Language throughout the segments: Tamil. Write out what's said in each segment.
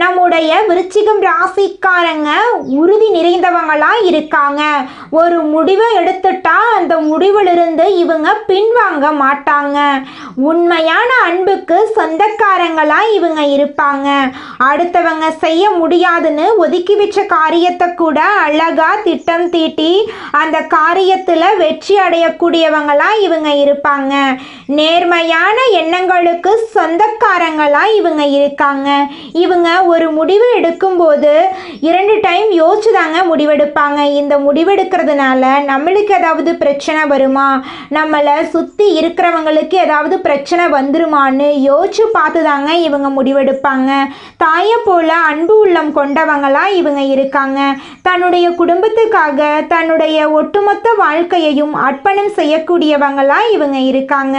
நம்முடைய விருச்சிகம் ராசிக்காரங்க உறுதி நிறைந்தவங்களா இருக்காங்க. ஒரு முடிவை எடுத்துட்டா அந்த முடிவிலிருந்து இவங்க பின்வாங்க மாட்டாங்க. உண்மையான அன்புக்கு சொந்தக்காரங்களா இவங்க இருப்பாங்க. அடுத்தவங்க செய்ய முடியாதுன்னு ஒதுக்கி வச்ச காரியத்தை கூட அழகா திட்டம் தீட்டி அந்த காரியத்துல வெற்றி அடையக்கூடியவங்களா இவங்க இருப்பாங்க. நேர்மையான எண்ணங்களுக்கு சொந்தக்காரங்களா இவங்க இருக்காங்க. இவங்க ஒரு முடிவு எடுக்கும்போது இரண்டு டைம் யோசிச்சு தாங்க முடிவெடுப்பாங்க. இந்த முடிவெடுக்கிறதுனால நம்மளுக்கு ஏதாவது பிரச்சனை வருமா? நம்மளை சுற்றி இருக்கிறவங்களுக்கு ஏதாவது பிரச்சனை வந்துருமான்னு யோசிச்சு பார்த்து தாங்க இவங்க முடிவெடுப்பாங்க. தாயை போல அன்பு உள்ளம் கொண்டவங்களாக இவங்க இருக்காங்க. தன்னுடைய குடும்பத்துக்காக தன்னுடைய ஒட்டுமொத்த வாழ்க்கையையும் அர்ப்பணம் செய்யக்கூடியவங்களாக இவங்க இருக்காங்க.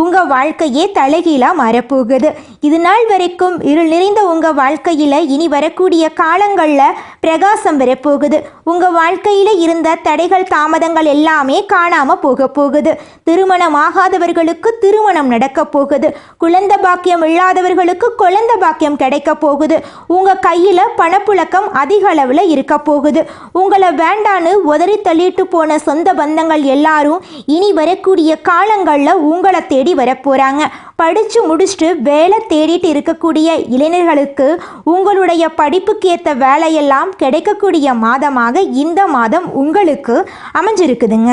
உங்க வாழ்க்கையே தலைகீழாக மாறப்போகுது. இது நாள் வரைக்கும் இருள் நிறைந்த உங்கள் வாழ்க்கையில் இனி வரக்கூடிய காலங்களில் பிரகாசம் வரப்போகுது. உங்கள் வாழ்க்கையில் இருந்த தடைகள் தாமதங்கள் எல்லாமே காணாமல் போக போகுது. திருமணம் ஆகாதவர்களுக்கு திருமணம் நடக்க போகுது. குழந்தை பாக்கியம் இல்லாதவர்களுக்கு குழந்த பாக்கியம் கிடைக்க போகுது. உங்கள் கையில் பணப்புழக்கம் அதிக அளவில் இருக்க போகுது. உங்களை வேண்டான்னு உதறி தள்ளிட்டு போன சொந்த பந்தங்கள் எல்லாரும் இனி வரக்கூடிய காலங்களில் உங்களை தேடி வரப்போகிறாங்க படித்து முடிச்சுட்டு வேலை தேடிட்டு இருக்கக்கூடிய இளைஞர்களுக்கு உங்களுடைய படிப்புக்கு ஏற்ற வேலையெல்லாம் கிடைக்கக்கூடிய மாதமாக இந்த மாதம் உங்களுக்கு அமைஞ்சிருக்குதுங்க.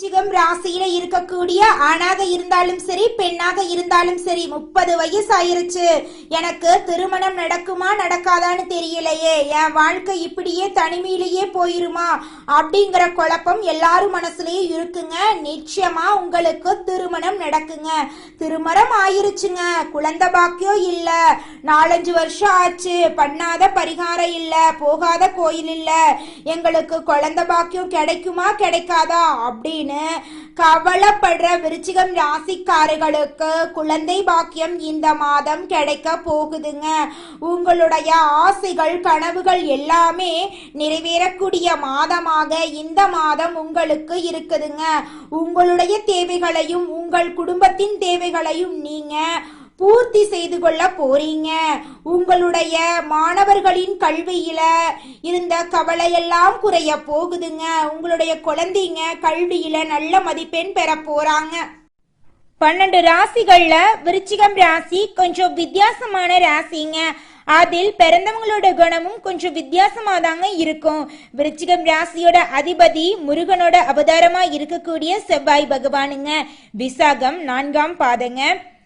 விருச்சிகம் ராசியில இருக்கக்கூடிய ஆணாக இருந்தாலும் சரி பெண்ணாக இருந்தாலும் சரி முப்பது வயசு ஆயிருச்சு எனக்கு திருமணம் நடக்குமா நடக்காதான்னு தெரியலையே. என் வாழ்க்கை இப்படியே தனிமையிலேயே போயிருமா? அப்படிங்கிற குழப்பம் எல்லாரும் மனசுலயும் இருக்குங்க. நிச்சயமா உங்களுக்கு திருமணம் நடக்குங்க. திருமணம் ஆயிருச்சுங்க. குழந்தை பாக்கியம் இல்ல. நாலஞ்சு வருஷம் ஆச்சு. பண்ணாத பரிகாரம் இல்ல. போகாத கோயில் இல்ல. எங்களுக்கு குழந்தை பாக்கியம் கிடைக்குமா கிடைக்காதா? அப்படின்னு கவலைப்படுற விருச்சிகம் ராசிக்காரர்களுக்கு குழந்தை பாக்கியம் இந்த மாதம் கிடைக்க போகுதுங்க. உங்களுடைய ஆசைகள் கனவுகள் எல்லாமே நிறைவேறக்கூடிய மாதமாக இந்த மாதம் உங்களுக்கு இருக்குதுங்க. உங்களுடைய தேவைகளையும் உங்கள் குடும்பத்தின் தேவைகளையும் நீங்கள் பூர்த்தி செய்து கொள்ள போறீங்க. உங்களுடைய மாணவர்களின் கல்வியில இருந்த கவலையெல்லாம் குறைய போகுதுங்க. உங்களுடைய குழந்தைங்க கல்வியில நல்ல மதிப்பெண் பெற போறாங்க. பன்னெண்டு ராசிகள்ல விருச்சிகம் ராசி கொஞ்சம் வித்தியாசமான ராசிங்க. அதில் பிறந்தவங்களோட குணமும் கொஞ்சம் வித்தியாசமா தாங்க இருக்கும். விருச்சிகம் ராசியோட அதிபதி முருகனோட அவதாரமா இருக்கக்கூடிய செவ்வாய் பகவானுங்க. விசாகம் நான்காம் பாதங்க.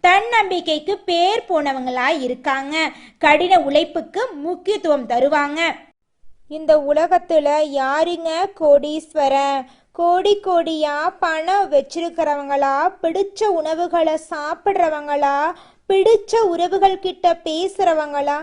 தன்னம்பிக்கைக்கு பேர் போனவங்களா இருக்காங்க. கடின உழைப்புக்கு முக்கியத்துவம் தருவாங்க. இந்த உலகத்துல யாருங்க கோடீஸ்வரன்? கோடி கோடியா பணம் வச்சிருக்கிறவங்களா? பிடிச்ச உணவுகளை சாப்பிட்றவங்களா? பிடிச்ச உறவுகள் கிட்ட பேசுறவங்களா?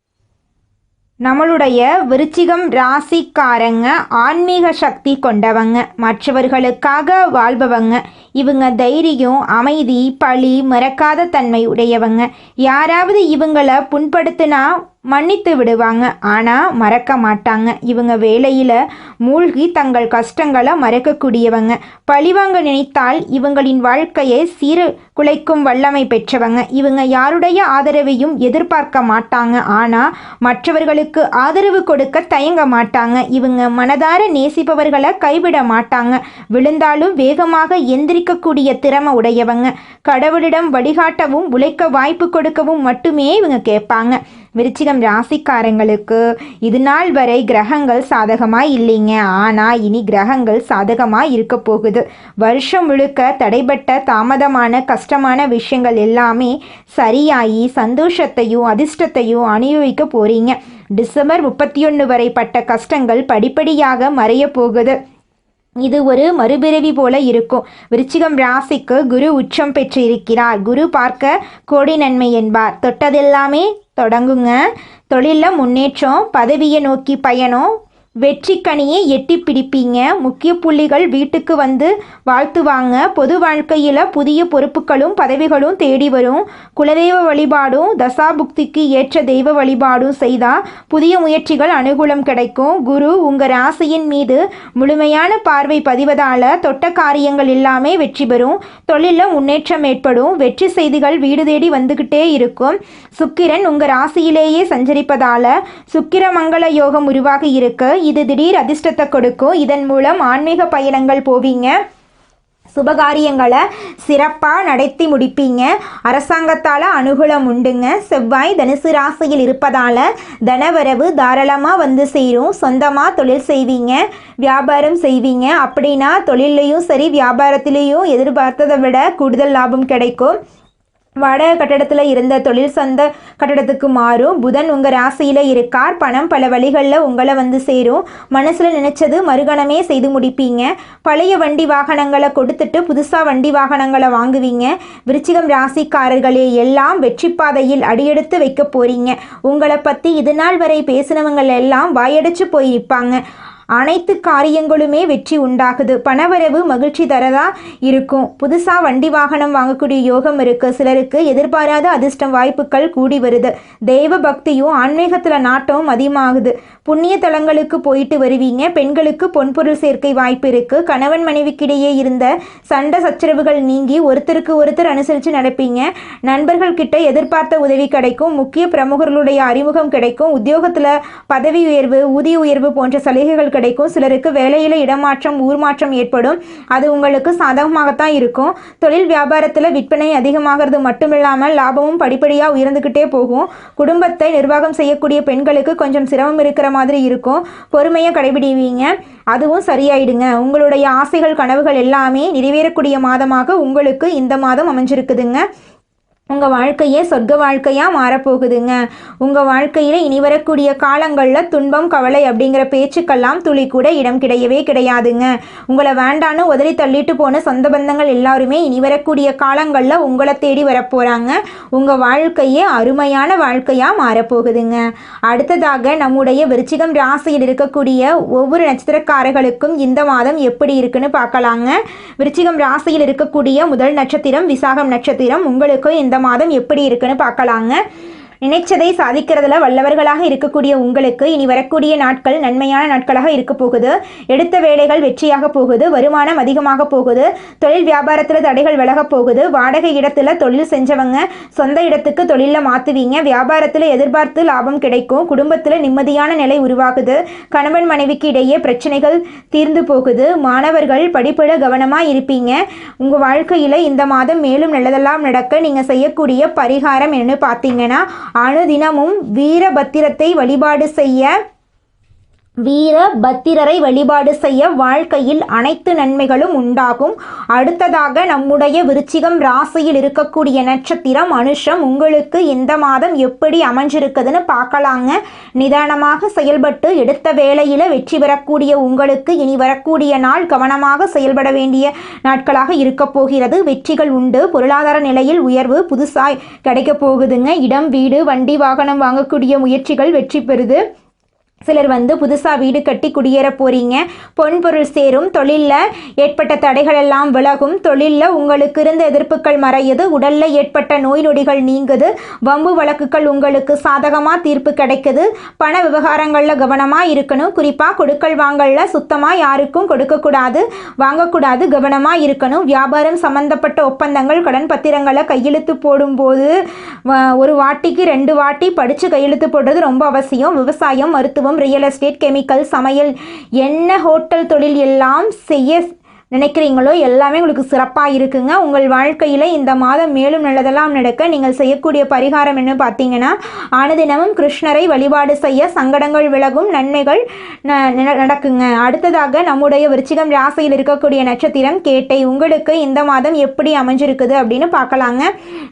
நம்மளுடைய விருச்சிகம் ராசிக்காரங்க ஆன்மீக சக்தி கொண்டவங்க மற்றவர்களுக்காக வாழ்பவங்க. இவங்க தைரியம் அமைதி பழி மறக்காத தன்மை உடையவங்க. யாராவது இவங்களை புண்படுத்தினா மன்னித்து விடுவாங்க. ஆனால் மறக்க மாட்டாங்க. இவங்க வேலையில் மூழ்கி தங்கள் கஷ்டங்களை மறக்கக்கூடியவங்க. பழிவாங்க நினைத்தால் இவங்களின் வாழ்க்கையை சீர குலைக்கும் வல்லமை பெற்றவங்க. இவங்க யாருடைய ஆதரவையும் எதிர்பார்க்க மாட்டாங்க. ஆனால் மற்றவர்களுக்கு ஆதரவு கொடுக்க தயங்க மாட்டாங்க. இவங்க மனதார நேசிப்பவர்களை கைவிட மாட்டாங்க. விழுந்தாலும் வேகமாக எந்திரிக்கக்கூடிய திறமை உடையவங்க. கடவுளிடம் வழிகாட்டவும் உழைக்க வாய்ப்பு கொடுக்கவும் மட்டுமே இவங்க கேட்பாங்க. விருச்சிகம் ராசிக்காரங்களுக்கு இது நாள் வரை கிரகங்கள் சாதகமாக இல்லைங்க. ஆனால் இனி கிரகங்கள் சாதகமாக இருக்க போகுது. வருஷம் முழுக்க தடைபட்ட தாமதமான கஷ்டமான விஷயங்கள் எல்லாமே சரியாகி சந்தோஷத்தையும் அதிர்ஷ்டத்தையும் அனுபவிக்க போகிறீங்க டிசம்பர் முப்பத்தி ஒன்று வரை பட்ட கஷ்டங்கள் படிப்படியாக மறைய போகுது. இது ஒரு மறுபிறவி போல இருக்கும். விருச்சிகம் ராசிக்கு குரு உச்சம் பெற்று இருக்கிறார் குரு பார்க்க கோடி நன்மை என்பார். தொட்டதெல்லாமே தொடங்குங்க. தொழிலில் முன்னேற்றம் பதவியை நோக்கி பயணம். வெற்றிக்கனியை எட்டி பிடிப்பீங்க. முக்கிய புள்ளிகள் வீட்டுக்கு வந்து வாழ்த்துவாங்க. பொது வாழ்க்கையில் புதிய பொறுப்புகளும் பதவிகளும் தேடி வரும். குலதெய்வ வழிபாடும் தசாபுக்திக்கு ஏற்ற தெய்வ வழிபாடும் செய்தால் புதிய முயற்சிகள் அனுகூலம் கிடைக்கும். குரு உங்கள் ராசியின் மீது முழுமையான பார்வை பதிவதால் தொட்ட காரியங்கள் எல்லாமே வெற்றி பெறும். தொழிலில் முன்னேற்றம் ஏற்படும். வெற்றி செய்திகள் வீடு தேடி வந்துக்கிட்டே இருக்கும். சுக்கிரன் உங்கள் ராசியிலேயே சஞ்சரிப்பதால் சுக்கிரமங்கல யோகம் உருவாகி இருக்கு. இது திடீர் அதிர்ஷ்டத்தை கொடுக்கும். இதன் மூலம் ஆன்மீக பயணங்கள் போவீங்க. சுபகாரியங்களை சிறப்பாக நடத்தி முடிப்பீங்க. அரசாங்கத்தால் அனுகூலம் உண்டுங்க. செவ்வாய் தனுசு ராசியில் இருப்பதால் தனவரவு தாராளமாக வந்து சேரும். சொந்தமாக தொழில் செய்வீங்க. வியாபாரம் செய்வீங்க. அப்படின்னா தொழிலையும் சரி வியாபாரத்திலையும் எதிர்பார்த்ததை விட கூடுதல் லாபம் கிடைக்கும். வட கட்டடத்தில் இருந்த தொழில் சொந்த கட்டடத்துக்கு மாறும். புதன் உங்கள் ராசியில் இருக்கார். பணம் பல வழிகளில் உங்களை வந்து சேரும். மனசில் நினச்சது மறுகணமே செய்து முடிப்பீங்க. பழைய வண்டி வாகனங்களை கொடுத்துட்டு புதுசாக வண்டி வாகனங்களை வாங்குவீங்க. விருச்சிகம் ராசிக்காரர்களே எல்லாம் வெற்றி பாதையில் அடியெடுத்து வைக்க போறீங்க. உங்களை பற்றி இது நாள் வரை பேசினவங்கள் எல்லாம் வாயடைச்சு போய் அனைத்து காரியங்களுமே வெற்றி உண்டாகுது. பணவரவு மகிழ்ச்சி தரதா இருக்கும். புதுசாக வண்டி வாகனம் வாங்கக்கூடிய யோகம் இருக்கு. சிலருக்கு எதிர்பாராத அதிர்ஷ்டம் வாய்ப்புகள் கூடி வருது. தெய்வ பக்தியும் ஆன்மீகத்தில் நாட்டமும் அதிகமாகுது. புண்ணிய தலங்களுக்கு போயிட்டு வருவீங்க. பெண்களுக்கு பொன்பொருள் சேர்க்கை வாய்ப்பு இருக்கு. கணவன் மனைவிக்கிடையே இருந்த சண்டை சச்சரவுகள் நீங்கி ஒருத்தருக்கு ஒருத்தர் அனுசரித்து நடப்பீங்க. நண்பர்கள் கிட்ட எதிர்பார்த்த உதவி கிடைக்கும். முக்கிய பிரமுகர்களுடைய அறிமுகம் கிடைக்கும். உத்தியோகத்தில் பதவி உயர்வு ஊதிய உயர்வு போன்ற சலுகைகள் கிடைக்கும். சிலருக்கு வேலையில் இடமாற்றம் ஊர் மாற்றம் ஏற்படும். அது உங்களுக்கு சாதகமாகத்தான் இருக்கும். தொழில் வியாபாரத்தில் விற்பனை அதிகமாகிறது மட்டுமில்லாமல் லாபமும் படிப்படியாக உயர்ந்துக்கிட்டே போகும். குடும்பத்தை நிர்வாகம் செய்யக்கூடிய பெண்களுக்கு கொஞ்சம் சிரமம் இருக்கிற மாதிரி இருக்கும். பொறுமையை கடைபிடிவீங்க. அதுவும் சரியாயிடுங்க. உங்களுடைய ஆசைகள் கனவுகள் எல்லாமே நிறைவேறக்கூடிய மாதமாக உங்களுக்கு இந்த மாதம் அமைஞ்சிருக்குதுங்க. உங்கள் வாழ்க்கையே சொர்க்க வாழ்க்கையாக மாறப்போகுதுங்க. உங்கள் வாழ்க்கையில் இனி வரக்கூடிய காலங்களில் துன்பம் கவலை அப்படிங்கிற பேச்சுக்கெல்லாம் துளி கூட இடம் கிடையவே கிடையாதுங்க. உங்களை வேண்டான்னு உதறி தள்ளிட்டு போன சொந்த பந்தங்கள் எல்லாருமே இனி வரக்கூடிய காலங்களில் உங்களை தேடி வரப்போகிறாங்க உங்கள் வாழ்க்கையே அருமையான வாழ்க்கையாக மாறப்போகுதுங்க. அடுத்ததாக நம்முடைய விருச்சிகம் ராசியில் இருக்கக்கூடிய ஒவ்வொரு நட்சத்திரக்காரர்களுக்கும் இந்த மாதம் எப்படி இருக்குன்னு பார்க்கலாங்க. விருச்சிகம் ராசியில் இருக்கக்கூடிய முதல் நட்சத்திரம் விசாகம் நட்சத்திரம். உங்களுக்கும் இந்த மாதம் எப்படி இருக்குன்னு பார்க்கலாங்க. நினைச்சதை சாதிக்கிறதுல வல்லவர்களாக இருக்கக்கூடிய உங்களுக்கு இனி வரக்கூடிய நாட்கள் நன்மையான நாட்களாக இருக்க போகுது. எடுத்த வேலைகள் வெற்றியாக போகுது. வருமானம் அதிகமாக போகுது. தொழில் வியாபாரத்தில் தடைகள் விலக போகுது. வாடகை இடத்துல தொழில் செஞ்சவங்க சொந்த இடத்துக்கு தொழிலில் மாற்றுவீங்க வியாபாரத்தில் எதிர்பார்த்து லாபம் கிடைக்கும். குடும்பத்தில் நிம்மதியான நிலை உருவாகுது. கணவன் மனைவிக்கு இடையே பிரச்சனைகள் தீர்ந்து போகுது. மாணவர்கள் படிப்பிட கவனமாக இருப்பீங்க. உங்கள் வாழ்க்கையில் இந்த மாதம் மேலும் நல்லதெல்லாம் நடக்க நீங்கள் செய்யக்கூடிய பரிகாரம் என்னன்னு பார்த்தீங்கன்னா அனுதினமும் வீரபத்திரத்தை வழிபாடு செய்ய வீர பத்திரரை வழிபாடு செய்ய வாழ்க்கையில் அனைத்து நன்மைகளும் உண்டாகும். அடுத்ததாக நம்முடைய விருச்சிகம் ராசியில் இருக்கக்கூடிய நட்சத்திரம் அனுஷம். உங்களுக்கு இந்த மாதம் எப்படி அமைஞ்சிருக்குதுன்னு பார்க்கலாங்க. நிதானமாக செயல்பட்டு எடுத்த வேலையில் வெற்றி பெறக்கூடிய உங்களுக்கு இனி வரக்கூடிய நாள் கவனமாக செயல்பட வேண்டிய நாட்களாக இருக்க போகிறது. வெற்றிகள் உண்டு. பொருளாதார நிலையில் உயர்வு புதுசாய் கிடைக்க போகுதுங்க. இடம் வீடு வண்டி வாகனம் வாங்கக்கூடிய முயற்சிகள் வெற்றி பெறுது. சிலர் வந்து புதுசாக வீடு கட்டி குடியேற போகிறீங்க பொன்பொருள் சேரும். தொழிலில் ஏற்பட்ட தடைகள் எல்லாம் விலகும். தொழிலில் உங்களுக்கு இருந்த எதிர்ப்புகள் மறையுது. உடலில் ஏற்பட்ட நோய் நொடிகள் நீங்குது. வம்பு வழக்குகள் உங்களுக்கு சாதகமாக தீர்ப்பு கிடைக்குது. பண விவகாரங்களில் கவனமாக இருக்கணும். குறிப்பாக கொடுக்கல் வாங்கலில் சுத்தமாக யாருக்கும் கொடுக்கக்கூடாது. வாங்கக்கூடாது கவனமாக இருக்கணும். வியாபாரம் சம்மந்தப்பட்ட ஒப்பந்தங்கள் கடன் பத்திரங்களை கையெழுத்து போடும்போது ஒரு வாட்டிக்கு ரெண்டு வாட்டி படித்து கையெழுத்து போடுறது ரொம்ப அவசியம். விவசாயம் மருத்துவம் ரியல் எஸ்டேட் கெமிக்கல் சமையல் என்ன ஹோட்டல் தொழில் எல்லாம் செய்ய நினைக்கிறீங்களோ? எல்லாமே உங்களுக்கு சிறப்பாக இருக்குங்க. உங்கள் வாழ்க்கையில் இந்த மாதம் மேலும் நல்லதெல்லாம் நடக்க நீங்கள் செய்யக்கூடிய பரிகாரம் என்ன பார்த்தீங்கன்னா ஆனதினமும் கிருஷ்ணரை வழிபாடு செய்ய சங்கடங்கள் விலகும் நன்மைகள் நடக்குங்க. அடுத்ததாக நம்முடைய விருச்சிகம் ராசியில் இருக்கக்கூடிய நட்சத்திரம் கேட்டை உங்களுக்கு இந்த மாதம் எப்படி அமைஞ்சிருக்குது அப்படின்னு பார்க்கலாங்க.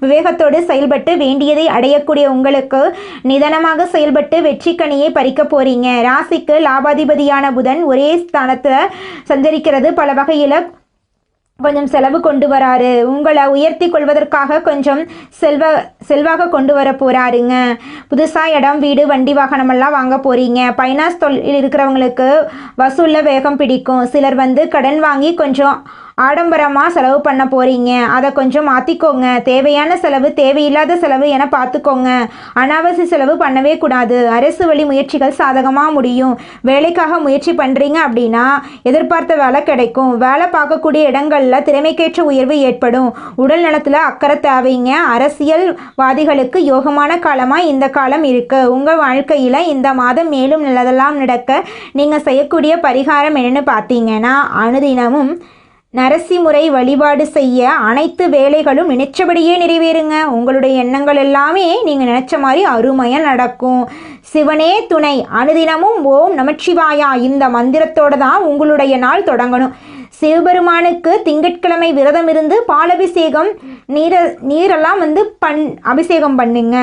விவேகத்தோடு செயல்பட்டு வேண்டியதை அடையக்கூடிய உங்களுக்கு நிதானமாக செயல்பட்டு வெற்றி கனியை பறிக்க போறீங்க. ராசிக்கு லாபாதிபதியான புதன் ஒரே ஸ்தானத்தில் சஞ்சரிக்கிறது. பல வகையில் கொஞ்சம் செலவு கொண்டு வராரு. உங்களை உயர்த்தி கொள்வதற்காக கொஞ்சம் செல்வ செல்வாக கொண்டு வர போகிறாருங்க புதுசாக இடம் வீடு வண்டி வாகனமெல்லாம் வாங்க போகிறீங்க பைனான்ஸ் தொழில் இருக்கிறவங்களுக்கு வசூலில் வேகம் பிடிக்கும். சிலர் வந்து கடன் வாங்கி கொஞ்சம் ஆடம்பரமாக செலவு பண்ண போகிறீங்க அதை கொஞ்சம் மாற்றிக்கோங்க தேவையான செலவு தேவையில்லாத செலவு என பார்த்துக்கோங்க அனாவசிய செலவு பண்ணவே கூடாது. அரசு வழி முயற்சிகள் சாதகமாக முடியும். வேலைக்காக முயற்சி பண்ணுறீங்க அப்படின்னா எதிர்பார்த்த வேலை கிடைக்கும். வேலை பார்க்கக்கூடிய இடங்களில் திறமைக்கேற்ற உயர்வு ஏற்படும். உடல் நலத்தில் அக்கறை தேவைங்க. அரசியல்வாதிகளுக்கு யோகமான காலமாக இந்த காலம் இருக்குது உங்கள் வாழ்க்கையில் இந்த மாதம் மேலும் நல்லதெல்லாம் நடக்க நீங்கள் செய்யக்கூடிய பரிகாரம் என்னென்னு பார்த்தீங்கன்னா அனுதினமும் நரசிமுறை வழிபாடு செய்ய அனைத்து வேலைகளும் நினைச்சபடியே நிறைவேறுங்க. உங்களுடைய எண்ணங்கள் எல்லாமே நீங்கள் நினச்ச மாதிரி அருமையாக நடக்கும். சிவனே துணை அனுதினமும் ஓம் நமச்சிவாயா. இந்த மந்திரத்தோடு தான் உங்களுடைய நாள் தொடங்கணும். சிவபெருமானுக்கு திங்கட்கிழமை விரதம் இருந்து பாலபிஷேகம் நீரை நீரெல்லாம் வந்து பண் அபிஷேகம் பண்ணுங்க.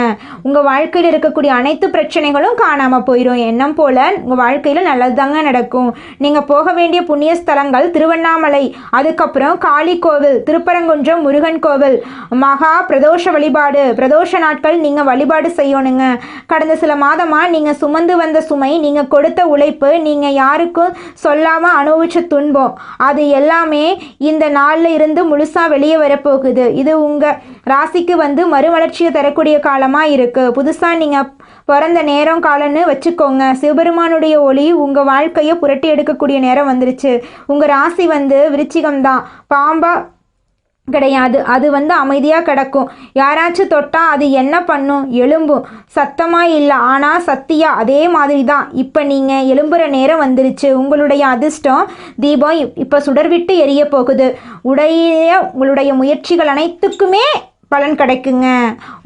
உங்கள் வாழ்க்கையில் இருக்கக்கூடிய அனைத்து பிரச்சனைகளும் காணாமல் போயிடும் எண்ணம் போல் உங்கள் வாழ்க்கையில் நல்லது தாங்க நடக்கும். நீங்கள் போக வேண்டிய புண்ணிய ஸ்தலங்கள் திருவண்ணாமலை அதுக்கப்புறம் காளி கோவில் திருப்பரங்குன்றம் முருகன் கோவில் மகா பிரதோஷ வழிபாடு பிரதோஷ நாட்கள் நீங்கள் வழிபாடு செய்யணுங்க. கடந்த சில மாதமாக நீங்கள் சுமந்து வந்த சுமை நீங்கள் கொடுத்த உழைப்பு நீங்கள் யாருக்கும் சொல்லாமல் அனுபவிச்ச துன்பம் அது எல்லாமே இந்த நாளில் இருந்து முழுசாக வெளியே வரப்போகுது. இது உங்கள் ராசிக்கு வந்து மறுமலர்ச்சியை தரக்கூடிய காலமாக இருக்குது புதுசாக நீங்கள் பிறந்த நேரம் காலன்னு வச்சுக்கோங்க. சிவபெருமானுடைய ஒளி உங்கள் வாழ்க்கையை புரட்டி எடுக்கக்கூடிய நேரம் வந்துருச்சு. உங்கள் ராசி வந்து விருச்சிகம் தான் பாம்பா கிடையாது. அது வந்து அமைதியாக கிடக்கும். யாராச்சும் தொட்டால் அது என்ன பண்ணும்? எலும்பும் சத்தமாக இல்லை. ஆனால் சத்தியா அதே மாதிரி தான் இப்போ நீங்கள் எலும்புற நேரம் வந்துருச்சு. உங்களுடைய அதிர்ஷ்டம் தீபம் இப்போ சுடர்விட்டு எரிய போகுது. உடைய உங்களுடைய முயற்சிகள் அனைத்துக்குமே பலன் கிடைக்குங்க.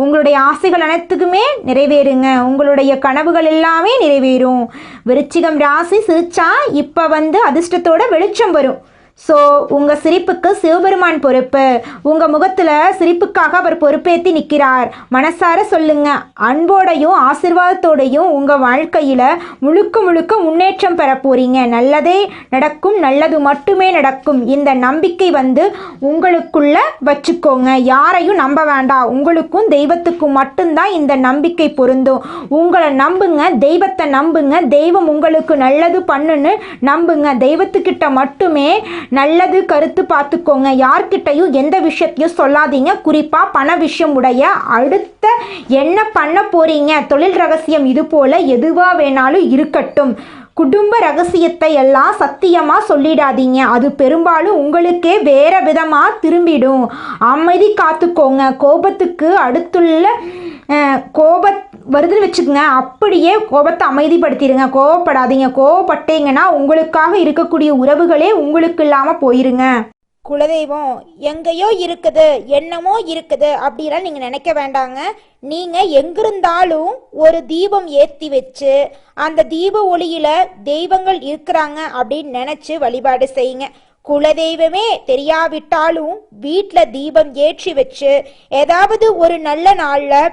உங்களுடைய ஆசைகள் அனைத்துக்குமே நிறைவேறுங்க. உங்களுடைய கனவுகள் எல்லாமே நிறைவேறும். விருச்சிகம் ராசி சிரிச்சா இப்போ வந்து அதிர்ஷ்டத்தோட வெளிச்சம் வரும். ஸோ உங்கள் சிரிப்புக்கு சிவபெருமான் பொறுப்பு. உங்கள் முகத்தில் சிரிப்புக்காக அவர் பொறுப்பேற்றி நிற்கிறார் மனசார சொல்லுங்க. அன்போடையும் ஆசிர்வாதத்தோடையும் உங்கள் வாழ்க்கையில் முழுக்க முழுக்க முன்னேற்றம் பெற போறீங்க. நல்லதே நடக்கும் நல்லது மட்டுமே நடக்கும். இந்த நம்பிக்கை வந்து உங்களுக்குள்ள வச்சுக்கோங்க. யாரையும் நம்ப வேண்டாம் உங்களுக்கும் தெய்வத்துக்கும் மட்டும்தான் இந்த நம்பிக்கை பொருந்தும். உங்களை நம்புங்க. தெய்வத்தை நம்புங்க. தெய்வம் உங்களுக்கு நல்லது பண்ணுன்னு நம்புங்க. தெய்வத்துக்கிட்ட மட்டுமே நல்லது கருத்து பார்த்துக்கோங்க. யார்கிட்டையும் எந்த விஷயத்தையும் சொல்லாதீங்க. குறிப்பாக பண விஷயம் உடைய அடுத்த என்ன பண்ண போறீங்க? தொழில் ரகசியம் இது போல எதுவாக வேணாலும் இருக்கட்டும். குடும்ப ரகசியத்தை எல்லாம் சத்தியமாக சொல்லிடாதீங்க. அது பெரும்பாலும் உங்களுக்கே வேற விதமாக திரும்பிடும். அமைதி காத்துக்கோங்க. கோபத்துக்கு அடுத்துள்ள கோபத் வருதுன்னு வச்சுக்கோங்க. அப்படியே கோபத்தை அமைதிப்படுத்திடுங்க. கோவப்படாதீங்க. கோவப்பட்டீங்கன்னா உங்களுக்காக இருக்கக்கூடிய உறவுகளே உங்களுக்கு இல்லாமல் போயிருங்க. குலதெய்வம் எங்கேயோ இருக்குது என்னமோ இருக்குது அப்படிலாம் நீங்கள் நினைக்க வேண்டாங்க. நீங்கள் எங்கிருந்தாலும் ஒரு தீபம் ஏற்றி வச்சு அந்த தீப ஒளியில் தெய்வங்கள் இருக்கிறாங்க அப்படின்னு நினச்சி வழிபாடு செய்யுங்க. குலதெய்வமே தெரியாவிட்டாலும் வீட்டில் தீபம் ஏற்றி வச்சு ஏதாவது ஒரு நல்ல நாளில்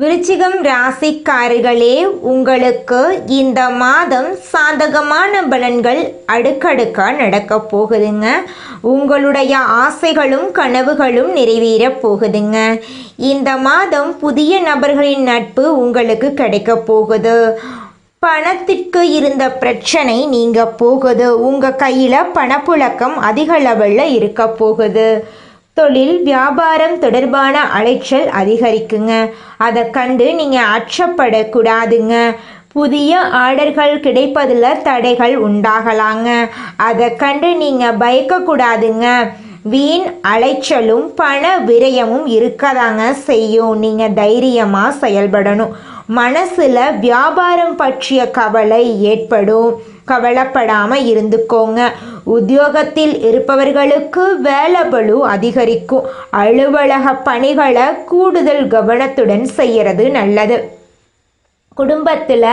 விருச்சிகம் ராசிக்காரர்களே உங்களுக்கு இந்த மாதம் சாதகமான பலன்கள் அடுக்கடுக்காக நடக்க போகுதுங்க. உங்களுடைய ஆசைகளும் கனவுகளும் நிறைவேற போகுதுங்க. இந்த மாதம் புதிய நபர்களின் நட்பு உங்களுக்கு கிடைக்க போகுது. பணத்திற்கு இருந்த பிரச்சனை நீங்க போகுது. உங்க கையில பணப்புழக்கம் அதிக லெவல்ல இருக்க போகுது. தொழில் வியாபாரம் தொடர்பான அலைச்சல் அதிகரிக்குங்க. அதை கண்டு நீங்கள் அச்சப்படக்கூடாதுங்க. புதிய ஆர்டர்கள் கிடைப்பதில் தடைகள் உண்டாகலாங்க. அதை கண்டு நீங்கள் பயக்கக்கூடாதுங்க. வீண் அலைச்சலும் பண விரயமும் இருக்கதாங்க செய்யும். நீங்கள் தைரியமாக செயல்படணும். மனசில் வியாபாரம் பற்றிய கவலை ஏற்படும். கவலைப்படாமல் இருந்துக்கோங்க. உத்தியோகத்தில் இருப்பவர்களுக்கு வேலைபளு அதிகரிக்கும். அலுவலக பணிகளை கூடுதல் கவனத்துடன் செய்யறது நல்லது. குடும்பத்தில்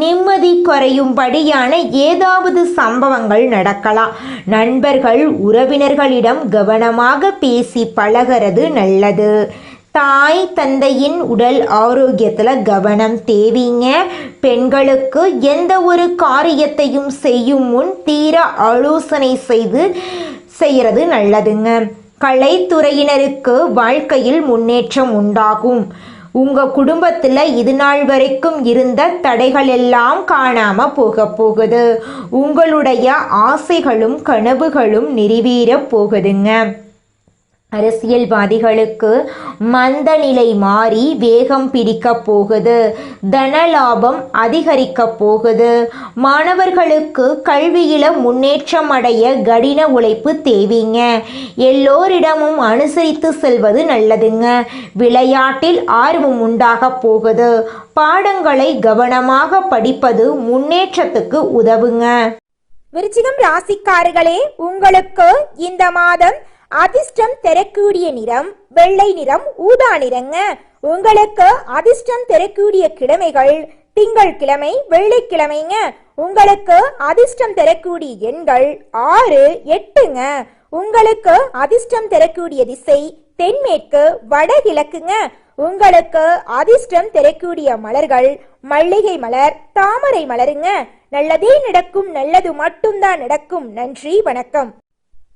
நிம்மதி குறையும்படியான ஏதாவது சம்பவங்கள் நடக்கலாம். நண்பர்கள் உறவினர்களிடம் கவனமாக பேசி பழகிறது நல்லது. தாய் தந்தையின் உடல் ஆரோக்கியத்தில் கவனம் தேவைங்க. பெண்களுக்கு எந்த ஒரு காரியத்தையும் செய்யும் முன் தீர ஆலோசனை செய்து செய்கிறது நல்லதுங்க. கலைத்துறையினருக்கு வாழ்க்கையில் முன்னேற்றம் உண்டாகும். உங்கள் குடும்பத்தில் இது நாள் வரைக்கும் இருந்த தடைகள் எல்லாம் காணாமல் போக போகுது. உங்களுடைய ஆசைகளும் கனவுகளும் நிறைவேற போகுதுங்க. அரசியல்வாதிகளுக்கு மந்த நிலை மாறி வேகம் பிடிக்க போகுது. தனலாபம் அதிகரிக்க போகுது. மாணவர்களுக்கு கல்வியில முன்னேற்றம் அடைய கடின உழைப்பு தேவைங்க. எல்லோரிடமும் அனுசரித்து செல்வது நல்லதுங்க. விளையாட்டில் ஆர்வம் உண்டாக போகுது. பாடங்களை கவனமாக படிப்பது முன்னேற்றத்துக்கு உதவுங்க. விருச்சிகம் ராசிக்காரர்களே உங்களுக்கு இந்த மாதம் அதிர்ஷ்டம் தரக்கூடிய நிறம் வெள்ளை நிறம் ஊதா நிறங்க. உங்களுக்கு அதிர்ஷ்டம் தரக்கூடிய கிழமைகள் திங்கள் கிழமை வெள்ளிக்கிழமைங்க. உங்களுக்கு அதிர்ஷ்டம் தரக்கூடிய எண்கள் ஆறு எட்டுங்க. உங்களுக்கு அதிர்ஷ்டம் தரக்கூடிய திசை தென்மேற்கு வடகிழக்குங்க. உங்களுக்கு அதிர்ஷ்டம் தரக்கூடிய மலர்கள் மல்லிகை மலர் தாமரை மலருங்க. நல்லதே நடக்கும் நல்லது மட்டும்தான் நடக்கும். நன்றி வணக்கம்.